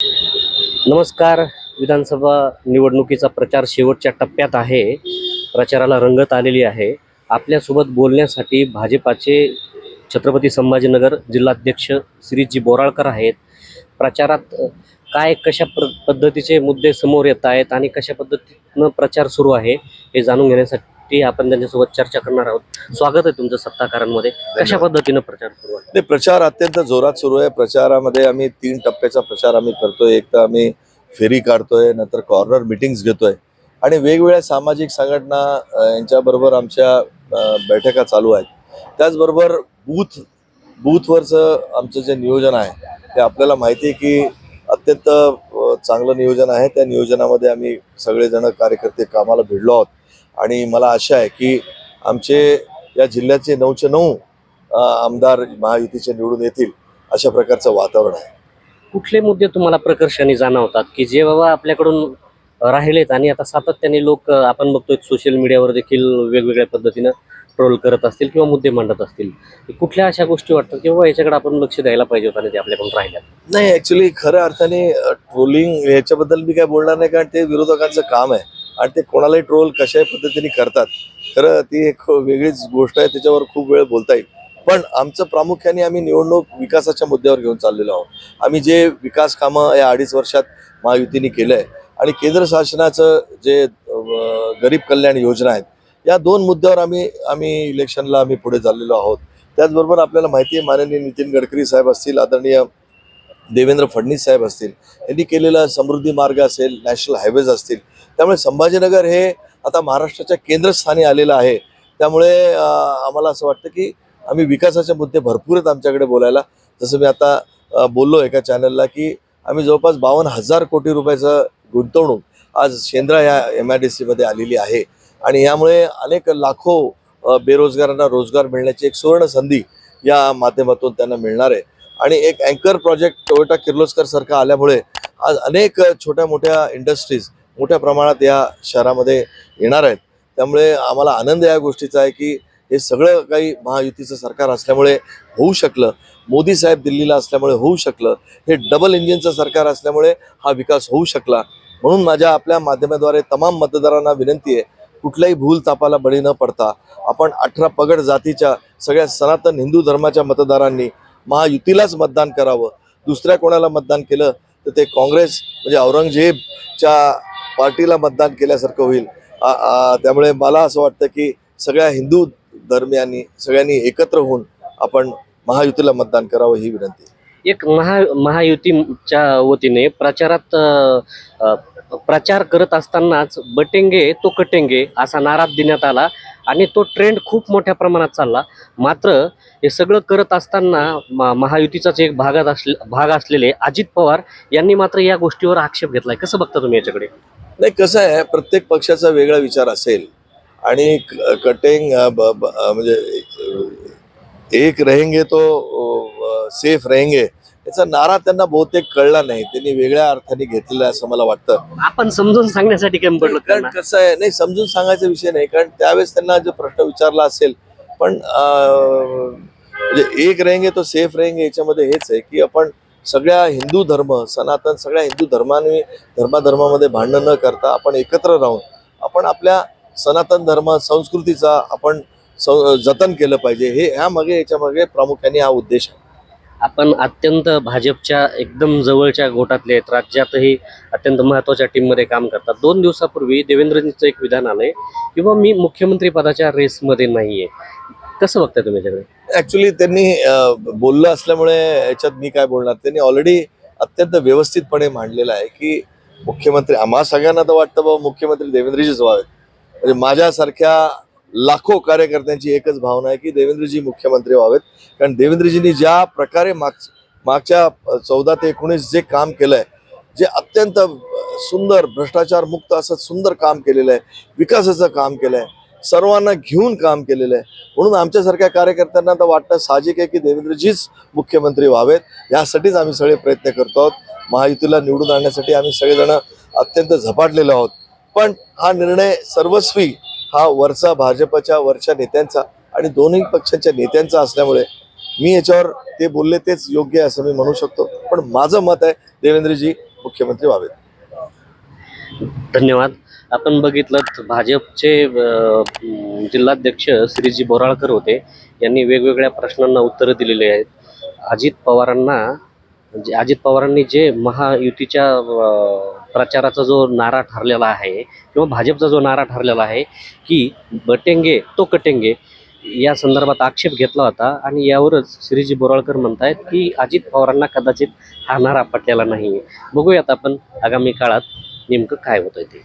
नमस्कार. विधानसभा निवडणुकीचा प्रचार शेवटच्या टप्प्यात आहे. प्रचाराला रंगत आलेली आहे. आपल्यासोबत बोलण्यासाठी भाजपाचे छत्रपती संभाजीनगर जिल्हाध्यक्ष श्रीजी बोराळकर आहेत. प्रचारात काय कशा प्र पद्धतीचे मुद्दे समोर येत आहेत आणि कशा पद्धतीनं प्रचार सुरू आहे हे जाणून घेण्यासाठी आपण त्यांच्यासोबत चर्चा करणार आहोत. स्वागत आहे तुमचं सत्ताकारांमध्ये. कशा पद्धतीनं प्रचार सुरू आहे? नाही प्रचार अत्यंत जोरात सुरू आहे. प्रचारामध्ये आम्ही तीन टप्प्याचा प्रचार आम्ही करतोय. एक तर आम्ही फेरी काढतोय नंतर कॉर्नर मिटिंग्स घेतोय. आणि वेगवेगळ्या सामाजिक संघटना यांच्याबरोबर आमच्या बैठका चालू आहेत. त्याचबरोबर बूथ बूथवरचं आमचं जे नियोजन आहे ते आपल्याला माहिती आहे की अत्यंत चांगलं नियोजन आहे. त्या नियोजनामध्ये आम्ही सगळेजण कार्यकर्ते कामाला भिडलो आहोत. आणि मला आशा आहे की आमचे या जिल्ह्याचे नऊचे नऊ आमदार महायुतीचे निवडून येतील अशा प्रकारचं वातावरण आहे. कुठले मुद्दे तुम्हाला प्रकर्षाने जाणवतात की जे बाबा आपल्याकडून राहिलेत आणि आता सातत्याने लोक आपण बघतोय सोशल मीडियावर देखील वेगवेगळ्या पद्धतीनं ट्रोल करत असतील किंवा मुद्दे मांडत असतील. कुठल्या अशा गोष्टी वाटतात किंवा याच्याकडे आपण लक्ष द्यायला पाहिजे होतं आणि ते आपल्याकडून राहिल्यात? नाही ऍक्च्युली खऱ्या अर्थाने ट्रोलिंग याच्याबद्दल मी काय बोलणार नाही कारण ते विरोधकांचं काम आहे. आणि ते कोणालाही ट्रोल कशाही पद्धतीने करतात. खरं ती एक वेगळीच गोष्ट आहे त्याच्यावर खूप वेळ बोलता येईल. पण आमचं प्रामुख्याने आम्ही निवडणूक विकासाच्या मुद्द्यावर घेऊन चाललेलो आहोत. आम्ही जे विकास कामं या अडीच वर्षात महायुतीने केलं आहे आणि केंद्र शासनाचं जे गरीब कल्याण योजना आहेत या दोन मुद्द्यावर आम्ही आम्ही इलेक्शनला आम्ही पुढे चाललेलो आहोत. त्याचबरोबर आपल्याला माहिती आहे माननीय नितीन गडकरी साहेब असतील आदरणीय देवेंद्र फडणवीस साहेब असतील यांनी केलेला समृद्धी मार्ग असेल नॅशनल हायवेज असतील त्यामुळे संभाजीनगर हे आता महाराष्ट्राच्या केंद्रस्थानी आलेलं आहे. त्यामुळे आम्हाला असं वाटतं की आम्ही विकासाचे मुद्दे भरपूर आहेत आमच्याकडे बोलायला. जसं मी आता बोललो एका चॅनलला की आम्ही जवळपास बावन्न हजार कोटी रुपयाचं गुंतवणूक आज शेंद्रा या एम आय डी सीमध्ये आलेली आहे. आणि यामुळे अनेक लाखो बेरोजगारांना रोजगार मिळण्याची एक सुवर्ण संधी या माध्यमातून त्यांना मिळणार आहे. आणि एक अँकर प्रोजेक्ट टोयोटा किर्लोस्कर सारखा आल्यामुळे आज अनेक छोट्या मोठ्या इंडस्ट्रीज मोठ्या प्रमाणात या शहरामध्ये येणार आहेत. त्यामुळे आम्हाला आनंद या गोष्टीचा आहे की हे सगळं काही महायुतीचं सरकार असल्यामुळे होऊ शकलं. मोदी साहेब दिल्लीला असल्यामुळे होऊ शकलं. हे डबल इंजिनचं सरकार असल्यामुळे हा विकास होऊ शकला. म्हणून माझ्या आपल्या माध्यमाद्वारे तमाम मतदारांना विनंती आहे कुठल्याही भूल तापाला बळी न पडता आपण अठरा पगड जातीच्या सगळ्या सनातन हिंदू धर्माच्या मतदारांनी महायुतीलाच मतदान करावं. दुसऱ्या कोणाला मतदान केलं तर ते काँग्रेस म्हणजे औरंगजेबच्या पार्टीला मतदान केल्यासारखं होईल. त्यामुळे मला असं वाटतं की सगळ्या हिंदू धर्मियांनी सगळ्यांनी एकत्र होऊन आपण महायुतीला मतदान करावं ही विनंती. एक महा महायुतीच्या वतीने प्रचारात प्रचार करत असतानाच बटेंगे तो कटेंगे असा नारा देण्यात आला आणि तो ट्रेंड खूप मोठ्या प्रमाणात चालला. मात्र हे सगळं करत असताना म- महायुतीचाच एक भागात असले भाग असलेले अजित पवार यांनी मात्र या गोष्टीवर आक्षेप घेतलाय. कसं बघता तुम्ही याच्याकडे? नाही कसं आहे प्रत्येक पक्षाचा वेगळा विचार असेल आणि कटिंग म्हणजे एक रहेंगे तो सेफ रहेंगे याचा नारा त्यांना बहुतेक कळला नाही त्यांनी वेगळ्या अर्थाने घेतलेला आहे असं मला वाटतं आपण समजून सांगण्यासाठी कमी पडलं कारण. कसं आहे नाही समजून सांगायचा विषय नाही कारण त्यावेळेस त्यांना जो प्रश्न विचारला असेल पण म्हणजे एक रहेंगे तो सेफ रहेंगे याच्यामध्ये हेच आहे की आपण सगळ्या हिंदू धर्म सनातन सगळ्या हिंदू धर्माने धर्माधर्मामध्ये भांडणं न करता आपण एकत्र राहून आपण आपल्या सनातन धर्म संस्कृतीचा आपण जतन केलं पाहिजे. हे ह्या मागे याच्या प्रामुख्याने हा उद्देश आहे. आपण अत्यंत भाजपच्या एकदम जवळच्या गोटातले आहेत. राज्यातही अत्यंत महत्त्वाच्या टीममध्ये काम करतात. दोन दिवसापूर्वी देवेंद्रजींचं एक विधान आलंय. किंवा मी मुख्यमंत्री पदाच्या रेसमध्ये नाहीये. कसं बघताय तुम्ही याच्याकडे? ऍक्च्युली त्यांनी बोललं असल्यामुळे याच्यात मी काय बोलणार? त्यांनी ऑलरेडी अत्यंत व्यवस्थितपणे मांडलेलं आहे की मुख्यमंत्री आम्हा सगळ्यांना तर वाटतं बाबा मुख्यमंत्री देवेंद्रजीच व्हावेत म्हणजे माझ्यासारख्या लाखो कार्यकर्त्यांची एकच भावना आहे की देवेंद्रजी मुख्यमंत्री व्हावेत. कारण देवेंद्रजींनी ज्या प्रकारे माग मागच्या चौदा ते एकोणीस जे काम केलंय जे अत्यंत सुंदर भ्रष्टाचार मुक्त असं सुंदर काम केलेलं आहे विकासाचं काम केलंय सर्वांना घेऊन काम केलेलं आहे. म्हणून आमच्यासारख्या कार्यकर्त्यांना तर वाटतं साहजिक आहे की देवेंद्रजीच मुख्यमंत्री व्हावेत. यासाठीच आम्ही सगळे प्रयत्न करतो आहोत. महायुतीला निवडून आणण्यासाठी आम्ही सगळेजण अत्यंत झपाटलेलो आहोत. पण हा निर्णय सर्वस्वी हा वरचा भाजपच्या वरच्या नेत्यांचा आणि दोन्ही पक्षांच्या नेत्यांचा असल्यामुळे मी याच्यावर ते बोलले तेच योग्य आहे असं मी म्हणू शकतो. पण माझं मत आहे देवेंद्रजी मुख्यमंत्री व्हावेत. धन्यवाद. आपण बघितलं भाजपचे जिल्हाध्यक्ष श्रीजी बोराळकर होते. यांनी वेगवेगळ्या प्रश्नांना उत्तरं दिलेली आहेत. अजित पवारांना जे अजित पवारांनी जे महायुतीच्या प्रचाराचा जो नारा ठरलेला आहे किंवा भाजपचा जो नारा ठरलेला आहे की बटेंगे तो कटेंगे या संदर्भात आक्षेप घेतला होता. आणि यावरच श्रीजी बोराळकर म्हणतायत की अजित पवारांना कदाचित हा नारा पटलेला नाही बघूयात आपण आगामी काळात नेमकं काय होतंय ते